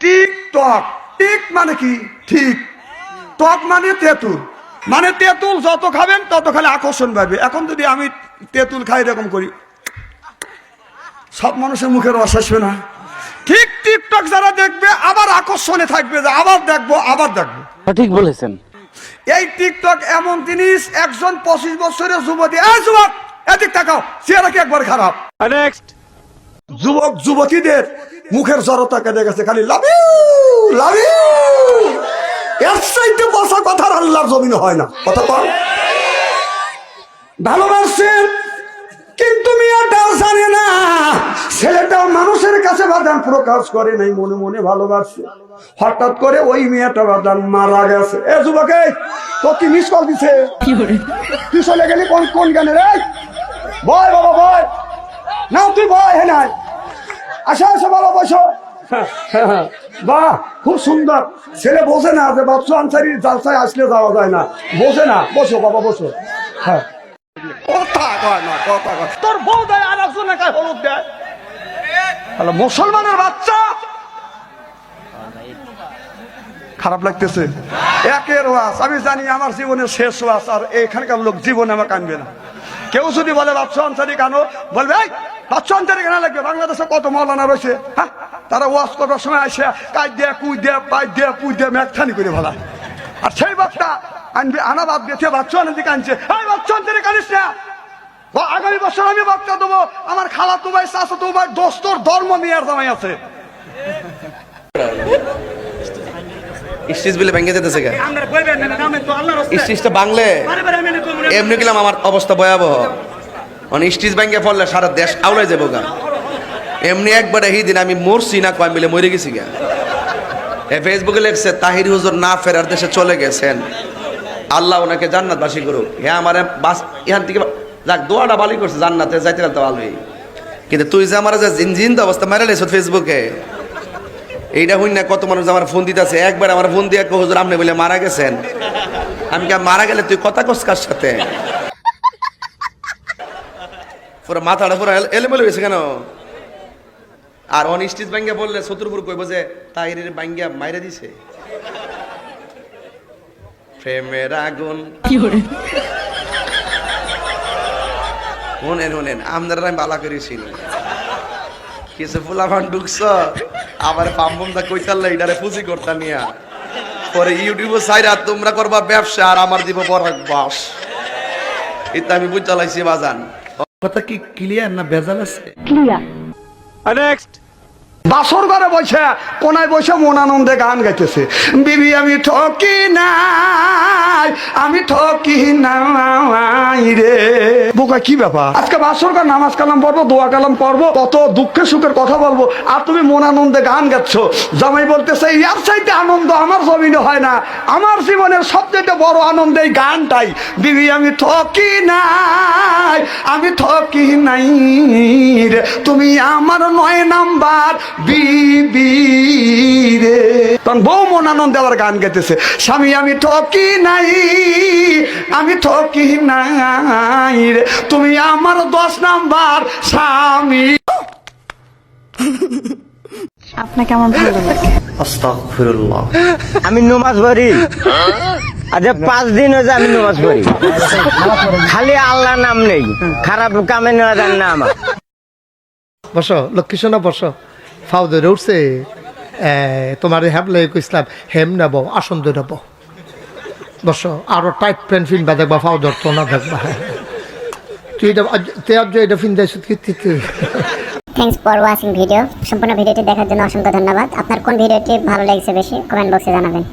Tick টক tick মানে কি? ঠিক। টক মানে তেঁতুল। মানে তেঁতুল যত খাবেন তত খালি আকর্ষণ পাবে এখন যদি আমি তেঁতুল খাই এরকম করি সব মানুষের মুখে রস আসবে না। ঠিক টিকটক যারা দেখবে আবার আকর্ষণে থাকবে যে আবার দেখব আবার দেখব। সঠিক বলেছেন। এই টিকটক এমন জিনিস একজন পঁচিশ বছরের যুবতী এই যুবক এদিক তাকাও চেহারা কি একবার খারাপ? নেক্সট যুবক যুবতীদের মুখের জড়তা কেটে গেছে খালি লাভ লাভ এর চাইতে বসা কথার আল্লাহর জমিনে হয় না। কথা কর ভালোবাসছেন কিন্তু মেয়েটাও জানে না। ছেলেটাও মানুষের কাছে বাদান প্রকাশ করে নাই মনে মনে ভালোবাসছে হঠাৎ করে ওই মেয়েটা বাদান মারা গেছে। এ যুবকে তো কি মিস কল দিছে? তুই চলে গেলি কোন কোন গানে রে? বয় বাবা বয়। না তুই বয় হ্যাঁ নাই। আসো আসো বাবা বসো। বাহ খুব সুন্দর। ছেলে বোঝে না যে বাচ্চা আনসারির জালসায় আসলে যাওয়া যায় না। বোঝে না বসো বাবা বসো। হ্যাঁ। কথা কয় না কথা কয় তোর বউ দেয় আর একজনে কায় হলুদ দেয়? হ্যালো মুসলমানের বাচ্চা? খারাপ লাগতেছে। একের ওয়াজ আমি জানি আমার জীবনের শেষ ওয়াজ আর এখানকার লোক জীবনে আমার কানবে না। কেউ যদি বলে বাচ্চা অঞ্চলি কেন, বলবে, এই বাচ্চা অঞ্চলি কেন লাগবে? বাংলাদেশে কত মৌলানা রয়েছে হ্যাঁ? তারা ওয়াজ করার সময় আসে কাজ দিয়ে কুই দিয়ে পাই দিয়ে পুই দিয়ে ম্যাকথানি করে ভালা আর সেই বাচ্চা আনবে, আনা বাদ দিয়েছে বাচ্চা আনার দিকে আনছে বাচ্চা অঞ্চলি কানিস না। আগামী বছর আমি বাচ্চা দেবো, আমার খালা তো ভাই চাষা তো ভাই দোস্তর ধর্ম মেয়ার জামাই আছে। স্টিচ বিলে ভেঙে যেতেছে কে স্টিচটা বাংলে এমনি গেলাম আমার অবস্থা ভয়াবহ। মানে স্টিচ ভেঙে পড়লে সারা দেশ আউলাই যাব গা। এমনি একবারে এই দিন আমি মরছি না কয় মিলে মরে গেছি গা। এ ফেসবুকে লেখছে তাহির হুজুর না ফেরার দেশে চলে গেছেন। আল্লাহ ওনাকে জান্নাত বাসী করুক। হ্যাঁ আমার বাস এখান থেকে যাক দোয়াটা ভালোই করছে জান্নাতে যাইতে গেলে তো ভালোই। কিন্তু তুই যে আমার যে জিনজিন অবস্থা মেরে ফেসবুকে এইটা হইন না কত মানুষ আমার ফোন দিতেছে। একবার আমার ফোন দিয়ে কো হুজুর আপনি বলে মারা গেছেন? আমি কে মারা গেলে তুই কথা কস কার সাথে? পুরো মাথাটা পুরো এল- এলোমেলো হয়েছে কেন? আর অন স্টিচ ব্যাঙ্গে বললে শত্রুপুর কইব যে তাইরের ব্যাঙ্গিয়া মাইরে দিছে। প্রেমের আগুন। শোনেন শোনেন আপনারা আমি বালা করেছিল কিছু ফুলাফান ঢুকছ আবার পাম্পম দা কইতাল্লা এটারে পুঁজি করতা নিয়া। পরে ইউটিউবে সাইরা তোমরা করবা ব্যবসা আর আমার দিব বরাক বাস। এটা আমি বুঝ চালাইছি বাজান। কথা কি ক্লিয়ার না বেজাল আছে? নেক্সট বাসর ঘরে বসে, কোনায় বসে মন আনন্দে গান গাইতেছে। বিবি, আমি ঠকি নাই, আমি ঠকি নাই রে। বোকা, কি ব্যাপার? আজকে বাসর ঘর, নামাজ কালাম পড়ব, দোয়া কালাম পড়ব, কত দুঃখে সুখের কথা বলব। আর তুমি মন আনন্দে গান গাচ্ছ। জামাই বলতেছে, ইয়ার চাইতে আনন্দ আমার জমিনে হয় না। আমার জীবনের সবচেয়ে বড় আনন্দ এই গানটাই। বিবি, আমি ঠকি নাই, আমি ঠকি নাই রে। তুমি আমার নয় নাম্বার বিবি রে তখন বউ মন আনন্দে আবার গান গাইতেছে স্বামী আমি ঠকি নাই আমি ঠকি নাই রে। তুমি আমার দশ নাম্বার স্বামী। আপনাকে আমার ভালো লাগে। আস্তাগফিরুল্লাহ। আমি নমাজ পড়ি। আচ্ছা পাঁচ দিন হয়েছে আমি নমাজ পড়ি। খালি আল্লাহ নাম নেই। খারাপ কামে নেওয়া যান না আমার। বসো লক্ষ্মী সোনা বসো। ধরে উঠছে তোমার হ্যাবলে ইসলাম হেম নেব, আসন ধরে নেব। বস, আরও টাইট প্যান্ট ফিনবা দেখবা, ফাউদর ধরতো না দেখবা। তুই এটা, আজ এটা ফিন দেয় থ্যাংকস ফর ওয়াচিং ভিডিও সম্পূর্ণ ভিডিওটি দেখার জন্য অসংখ্য ধন্যবাদ। আপনার কোন ভিডিওটি ভালো লেগেছে বেশি কমেন্ট বক্সে জানাবেন।